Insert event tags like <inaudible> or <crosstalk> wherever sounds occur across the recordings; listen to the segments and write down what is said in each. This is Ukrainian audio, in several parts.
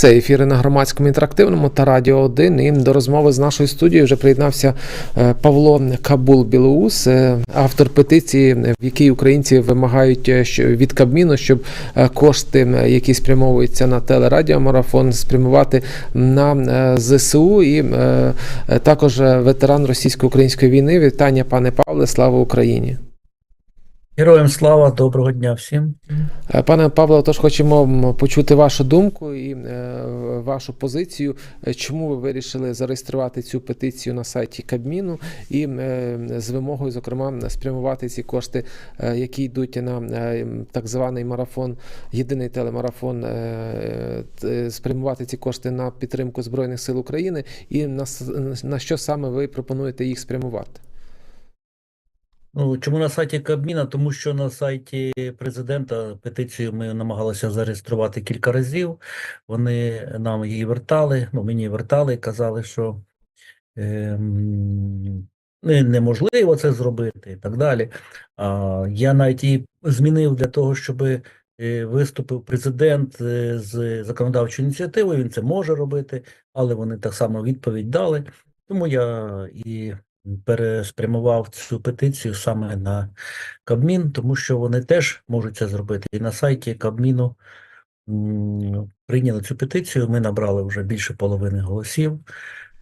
Це ефіри на громадському інтерактивному та радіо 1. І до розмови з нашою студією вже приєднався е, Павло Кабул Білоус, е, автор петиції, в якій українці вимагають е, від Кабміну, щоб кошти, які спрямовуються на телерадіомарафон, спрямувати на ЗСУ. І також ветеран російсько-української війни. Вітання, пане Павле, слава Україні! Героям слава, доброго дня всім. Е, Пане Павло, тож хочемо почути вашу думку і е, вашу позицію. Е, Чому ви вирішили зареєструвати цю петицію на сайті Кабміну і з вимогою, зокрема, спрямувати ці кошти, які йдуть на так званий марафон, єдиний телемарафон, спрямувати ці кошти на підтримку Збройних сил України, і на, на що саме ви пропонуєте їх спрямувати? Ну, чому на сайті Кабміна? Тому що на сайті президента петицію ми намагалися зареєструвати кілька разів. Вони нам її вертали, ну мені вертали казали, що не- неможливо це зробити і так далі. А, я навіть її змінив для того, щоб виступив президент е, з законодавчою ініціативою. Він це може робити, але вони так само відповідь дали. Тому я і переспрямував цю петицію саме на Кабмін, тому що вони теж можуть це зробити. І на сайті Кабміну прийняли цю петицію. Ми набрали вже більше половини голосів.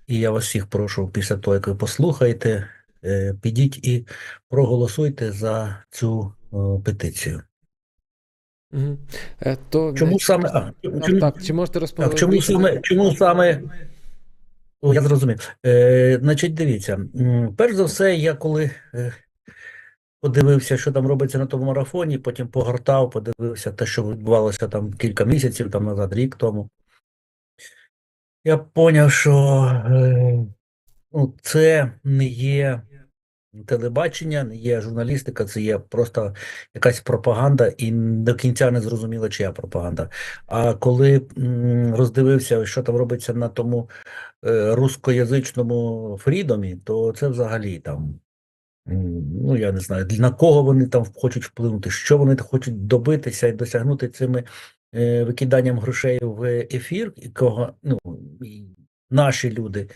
І я вас всіх прошу, після того, як ви послухаєте, е, підіть і проголосуйте за цю е, петицію. Е, То Чому саме а, чому, так, чи можете розповісти? чому саме чому саме я зрозумів. Е, значить, дивіться, перш за все, я коли е, подивився, що там робиться на тому марафоні, потім погортав, подивився те, що відбувалося там кілька місяців там назад, рік тому. Я поняв, що е, ну, це не є телебачення, не є журналістика, це є просто якась пропаганда, і до кінця не зрозуміло, чия пропаганда. А коли роздивився, що там робиться на тому е, рускоязичному фрідомі, то це взагалі там. Ну, я не знаю, на кого вони там хочуть вплинути, що вони хочуть добитися і досягнути цими е, викиданням грошей в ефір, і кого ну, наші люди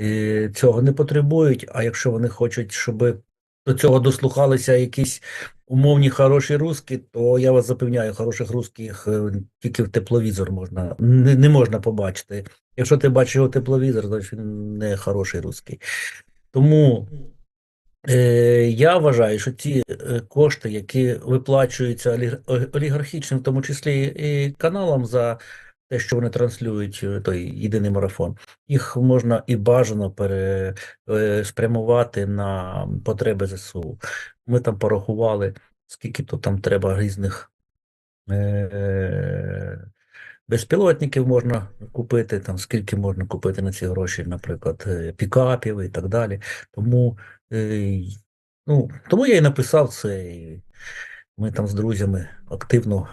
е, цього не потребують. А якщо вони хочуть, щоб до цього дослухалися якісь умовні хороші русські, то я вас запевняю, хороших русських е, тільки в тепловізор можна не, не можна побачити. Якщо ти бачиш його тепловізор, значить він не хороший русський. Тому е, я вважаю, що ті е, кошти, які виплачуються олігархічним, в тому числі і каналам за те, що вони транслюють е, той єдиний марафон, їх можна і бажано пере, е, спрямувати на потреби ЗСУ. Ми там порахували, скільки то там треба різних е, безпілотників можна купити, там скільки можна купити на ці гроші, наприклад, е, пікапів і так далі. Тому, е, ну, тому я і написав це. Ми там з друзями активно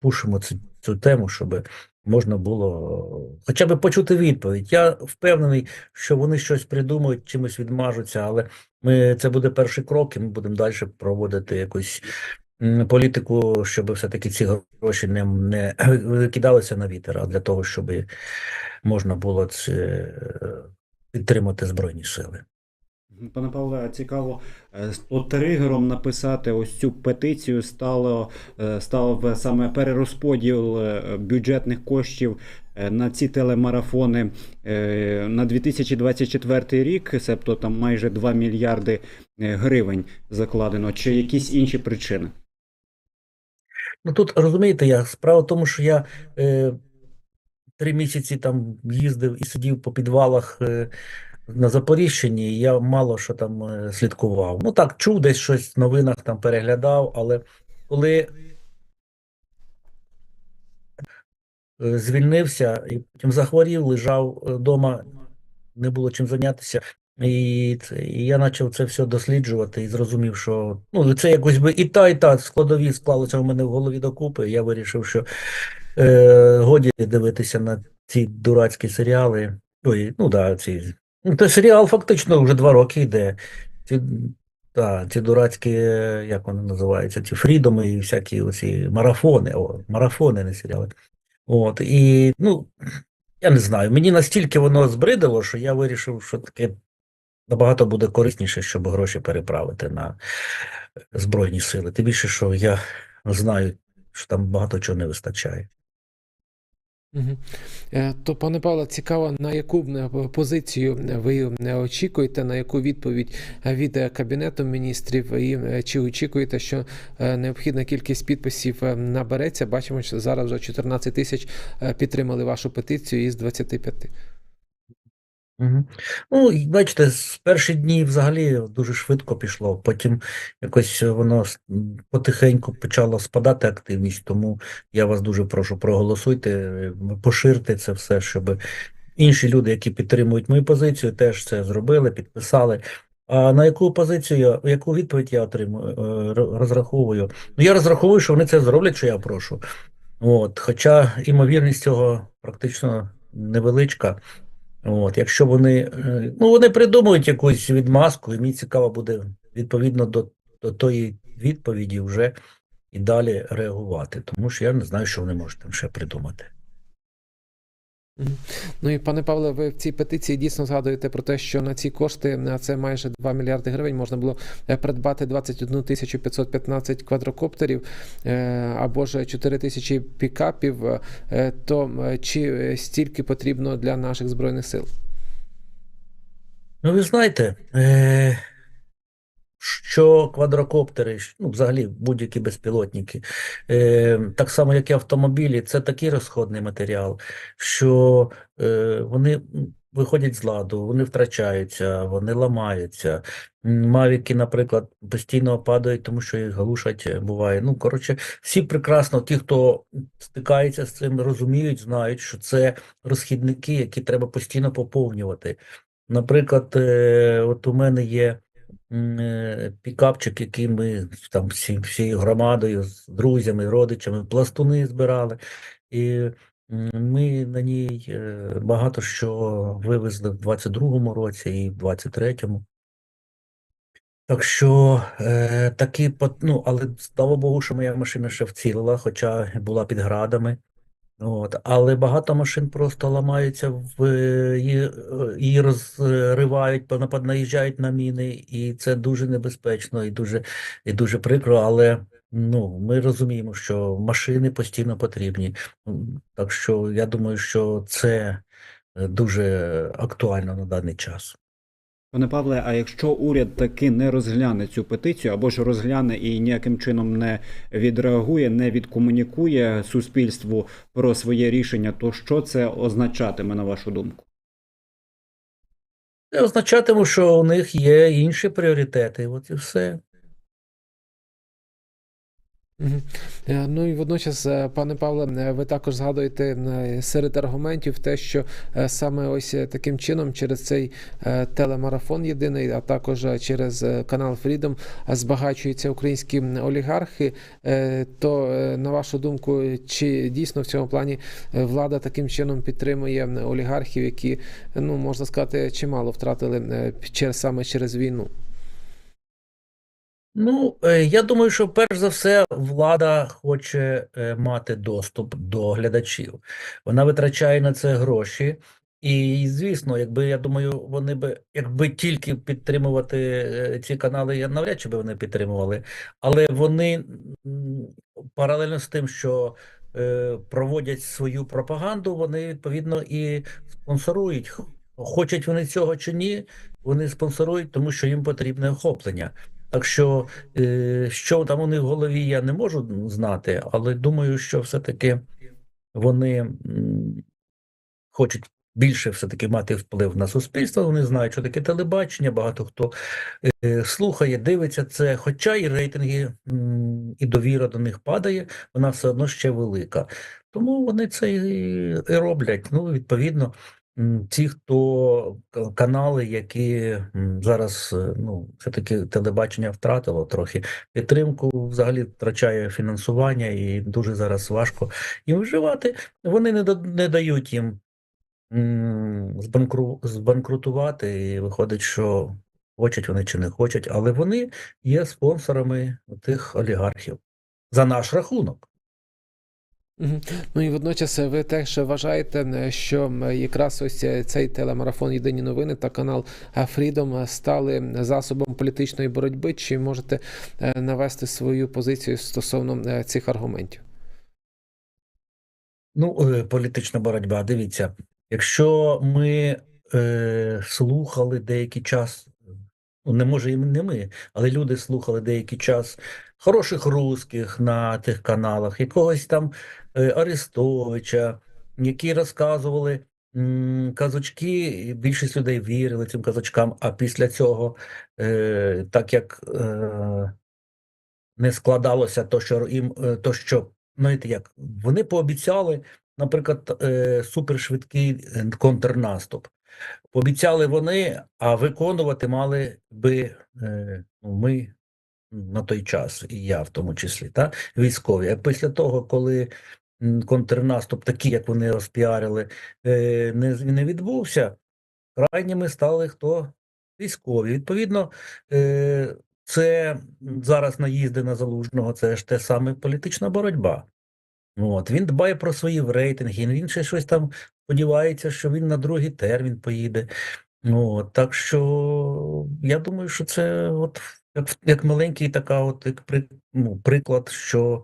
пушимо цю, цю тему, щоб можна було хоча б почути відповідь. Я впевнений, що вони щось придумають, чимось відмажуться, але ми, це буде перший крок, і ми будемо далі проводити якусь політику, щоб все-таки ці гроші не, не викидалися на вітер, а для того, щоб можна було це, е, підтримати Збройні сили. Пане Павле, цікаво, е, от тригером написати ось цю петицію стало, е, став саме перерозподіл е, бюджетних коштів на ці телемарафони на 2024 рік, себто там майже 2 мільярди гривень закладено, чи якісь інші причини? Ну тут розумієте, я справа в тому, що я е, три місяці там їздив і сидів по підвалах е, на Запоріжчині, я мало що там е, слідкував. Ну так, чув десь щось в новинах там переглядав, але коли е, звільнився і потім захворів, лежав вдома, не було чим зайнятися. І, і я почав це все досліджувати і зрозумів, що ну, це якось би і та, і та складові склалося в мене в голові докупи. Я вирішив, що е, годі дивитися на ці дурацькі серіали. Ой, ну да, ці. Ну, той серіал фактично вже два роки йде. Ці, та, ці дурацькі, як вони називаються, ці фрідоми і всякі оці марафони. О, марафони, не серіали. От, і, ну, я не знаю, мені настільки воно збридило, що я вирішив, що таке набагато буде корисніше, щоб гроші переправити на Збройні сили. Тим більше, що я знаю, що там багато чого не вистачає. Е, То, пане Павло, цікаво, на яку е, позицію ви не очікуєте, на яку відповідь е, від е, Кабінету міністрів, і е, чи очікуєте, що е, необхідна кількість підписів е, набереться? Бачимо, що зараз вже 14 тисяч е, підтримали вашу петицію із 25. Ну, і бачите, з перші дні взагалі дуже швидко пішло, потім якось воно потихеньку почало спадати активність, тому я вас дуже прошу, проголосуйте, поширте це все, щоб інші люди, які підтримують мою позицію, теж це зробили, підписали. А на яку позицію, яку відповідь я отримую, е, розраховую? Ну, я розраховую, що вони це зроблять, що я прошу. От, хоча імовірність цього практично невеличка. От, якщо вони, е, ну, вони придумують якусь відмазку, і мені цікаво буде відповідно до, до тої відповіді вже і далі реагувати, тому що я не знаю, що вони можуть там ще придумати. Ну і пане Павле, ви в цій петиції дійсно згадуєте про те, що на ці кошти, на це майже 2 мільярди гривень, можна було е, придбати 21 тисячу 515 квадрокоптерів е, або ж 4 тисячі пікапів. Е, То чи стільки потрібно для наших збройних сил? Ну, ви знаєте, що квадрокоптери, ну, взагалі будь-які безпілотники, е, так само, як і автомобілі, це такий розходний матеріал, що е, вони виходять з ладу, вони втрачаються, вони ламаються. Мавіки, наприклад, постійно падають, тому що їх глушать е, буває. Ну, коротше, всі прекрасно, ті, хто стикається з цим, розуміють, знають, що це розхідники, які треба постійно поповнювати. Наприклад, е, от у мене є пікапчик, який ми там всі, всією громадою, з друзями, родичами, пластуни збирали. І ми на ній е, багато що вивезли в 22-му році і в 23-му. Так що е, такі, ну, але слава Богу, що моя машина ще вцілила, хоча була під градами. От, але багато машин просто ламаються, в, е, її, е, розривають, понапад- наїжджають на міни, і це дуже небезпечно і дуже, і дуже прикро. Але ну, ми розуміємо, що машини постійно потрібні. Так що я думаю, що це е, дуже актуально на даний час. Пане Павле, а якщо уряд таки не розгляне цю петицію, або ж розгляне і ніяким чином не відреагує, не відкомунікує суспільству про своє рішення, то що це означатиме на вашу думку? Це означатиме, що у них є інші пріоритети. От і все. Е, Ну і водночас, е, пане Павле, е, ви також згадуєте серед аргументів те, що саме ось таким чином, через цей телемарафон єдиний, а також через канал Freedom збагачуються українські олігархи. То, на вашу думку, чи дійсно в цьому плані влада таким чином підтримує олігархів, які, ну можна сказати, чимало втратили через саме через війну? Ну, е, я думаю, що перш за все влада хоче е, мати доступ до глядачів. Вона витрачає на це гроші. І, звісно, якби я думаю, вони би, якби тільки підтримувати е, ці канали, я навряд чи би вони підтримували. Але вони паралельно з тим, що е, проводять свою пропаганду, вони відповідно і спонсорують. Хочуть вони цього чи ні, вони спонсорують, тому що їм потрібне охоплення. Так що, е, що там у них в голові, я не можу знати, але думаю, що все-таки вони хочуть більше все-таки мати вплив на суспільство. Вони знають, що таке телебачення, багато хто е, слухає, дивиться це, хоча і рейтинги, і довіра до них падає, вона все одно ще велика. Тому вони це і, роблять. Ну, відповідно, ті, хто канали, які зараз е, ну, все-таки телебачення втратило трохи підтримку, взагалі втрачає фінансування, і дуже зараз важко їм виживати. Вони не, не дають їм збанкру, збанкрутувати, і виходить, що хочуть вони чи не хочуть, але вони є спонсорами тих олігархів за наш рахунок. Ну і водночас е, ви теж вважаєте, е, що якраз ось е, цей телемарафон Єдині новини та канал Freedom стали засобом політичної боротьби. Чи можете навести свою позицію стосовно цих аргументів? Ну, політична боротьба. Дивіться, якщо ми е, слухали деякий час, ну не може і не ми, але люди слухали деякий час хороших русських на тих каналах, якогось там Арестовича, які розказували казочки, більшість людей вірили цим казочкам. А після цього, е, так як е, не складалося то, що їм е, то, що знаєте, як вони пообіцяли, наприклад, е, супершвидкий е, контрнаступ. Пообіцяли вони, а виконувати мали би е, ну, ми на той час, і я в тому числі, та військові. А після того, коли контрнаступ, такий, як вони розпіарили, е, не, не відбувся, крайніми стали хто? Військові. Відповідно, е, це зараз наїзди на залужного, це ж те саме політична боротьба. От, він дбає про свої рейтинги, він ще щось там сподівається, що він на другий термін поїде. От, так що я думаю, що це от як, як маленький така, от як при, ну, приклад, що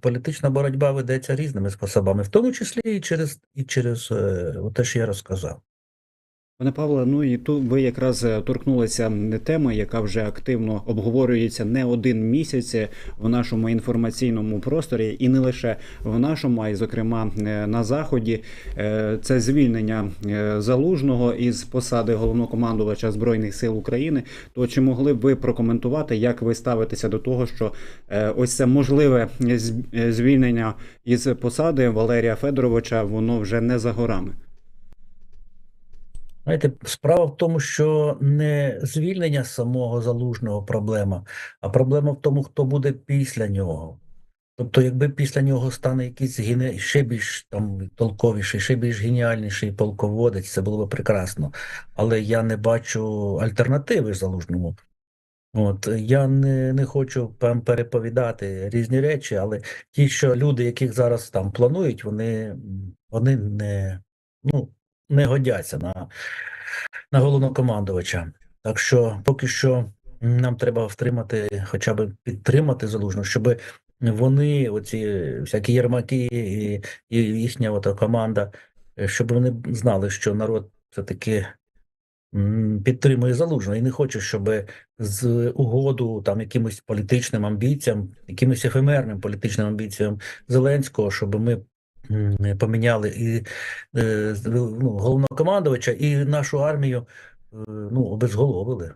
політична боротьба ведеться різними способами, в тому числі і через, і через е, те, що я розказав. Пане Павле, ну і тут ви якраз е, торкнулися теми, яка вже активно обговорюється не один місяць в нашому інформаційному просторі, і не лише в нашому, а й зокрема е, на заході. Е, Це звільнення е, залужного із посади головнокомандувача збройних сил України. То чи могли б ви прокоментувати, як ви ставитеся до того, що е, ось це можливе е, звільнення із посади Валерія Федоровича, воно вже не за горами? Знаєте, справа в тому, що не звільнення самого залужного проблема, а проблема в тому, хто буде після нього. Тобто, якби після нього стане якийсь гене... ще більш там толковіший, ще більш геніальніший полководець, це було б прекрасно. Але я не бачу альтернативи залужному. От я не, не хочу переповідати різні речі, але ті, що люди, яких зараз там планують, вони, вони не, ну, не годяться на, на головнокомандувача. Так що поки що нам треба втримати, хоча б підтримати залужно, щоб вони, оці всякі єрмаки і, і їхня ота команда, щоб вони знали, що народ все-таки підтримує залужно і не хоче, щоб з угоду там якимось політичним амбіціям, якимось ефемерним політичним амбіціям Зеленського, щоб ми поміняли і е, ну, головнокомандувача, і нашу армію е, ну, обезголовили.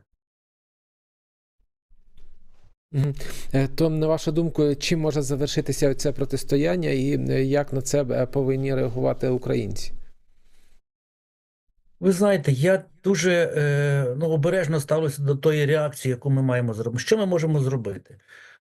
Е, То, на вашу думку, чим може завершитися це протистояння і як на це повинні реагувати українці? Ви знаєте, я дуже ну, обережно ставлюся до тої реакції, яку ми маємо зробити. Що ми можемо зробити?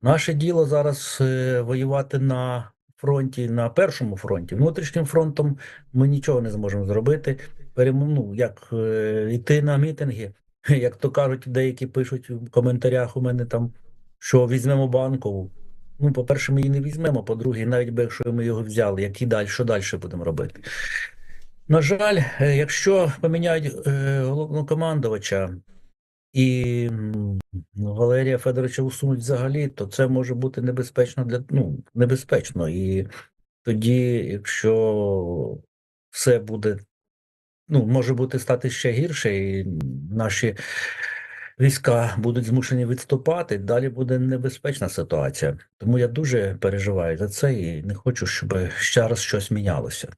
Наше діло зараз воювати на фронті, на першому фронті. Внутрішнім фронтом ми нічого не зможемо зробити. Ну, як е, йти на мітинги, <laughs> як то кажуть, деякі пишуть в коментарях у мене там, що візьмемо банкову. Ну, по-перше, ми її не візьмемо. По-друге, навіть би якщо ми його взяли, які далі, що далі будемо робити? На жаль, е, якщо поміняють е, головнокомандувача і Валерія Федоровича усунуть взагалі, то це може бути небезпечно для ну, небезпечно. І тоді, якщо все буде, ну, може бути стати ще гірше, і наші війська будуть змушені відступати, далі буде небезпечна ситуація. Тому я дуже переживаю за це і не хочу, щоб ще раз щось мінялося.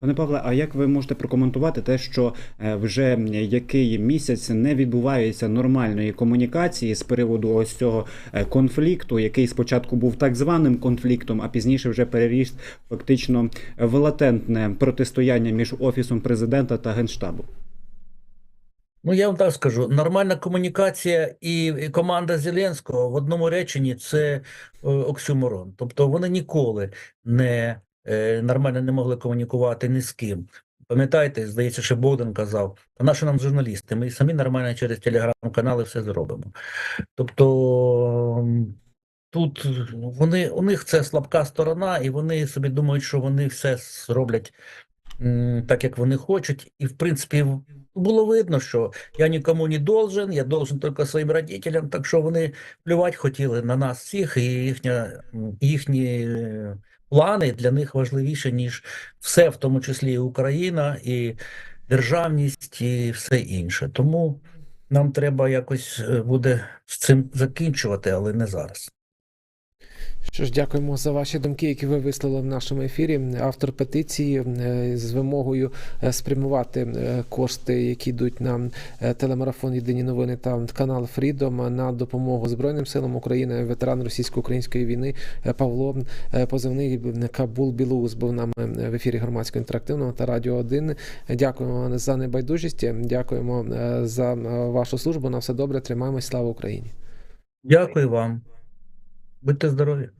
Пане Павле, а як ви можете прокоментувати те, що е, вже який місяць не відбувається нормальної комунікації з приводу ось цього е, конфлікту, який спочатку був так званим конфліктом, а пізніше вже переріс фактично в латентне протистояння між офісом президента та генштабу? Ну, я вам так скажу: нормальна комунікація і команда Зеленського в одному реченні це е, оксюморон. Тобто вони ніколи не нормально не могли комунікувати ні з ким. Пам'ятаєте, здається, що Богдан казав, а наші нам журналісти, ми самі нормально через телеграм-канали все зробимо. Тобто тут вони, у них це слабка сторона, і вони собі думають, що вони все зроблять так, як вони хочуть. І, в принципі, було видно, що я нікому не должен, я должен тільки своїм родителям. Так що вони плювати хотіли на нас всіх, і їхня, їхні е, плани для них важливіше, ніж все, в тому числі і Україна, і державність, і все інше. Тому нам треба якось е, буде з цим закінчувати, але не зараз. Що ж, дякуємо за ваші думки, які ви висловили в нашому ефірі. Автор петиції е, з вимогою е, спрямувати е, кошти, які йдуть на телемарафон Єдині новини та канал Freedom на допомогу Збройним силам України, ветеран російсько-української війни Павло позивний Кабул Білоус був нам е, в ефірі громадського інтерактивного та радіо 1. Дякуємо за небайдужість. Дякуємо за вашу службу. На все добре. Тримаємось. Слава Україні! Дякую вам. Будьте здорові.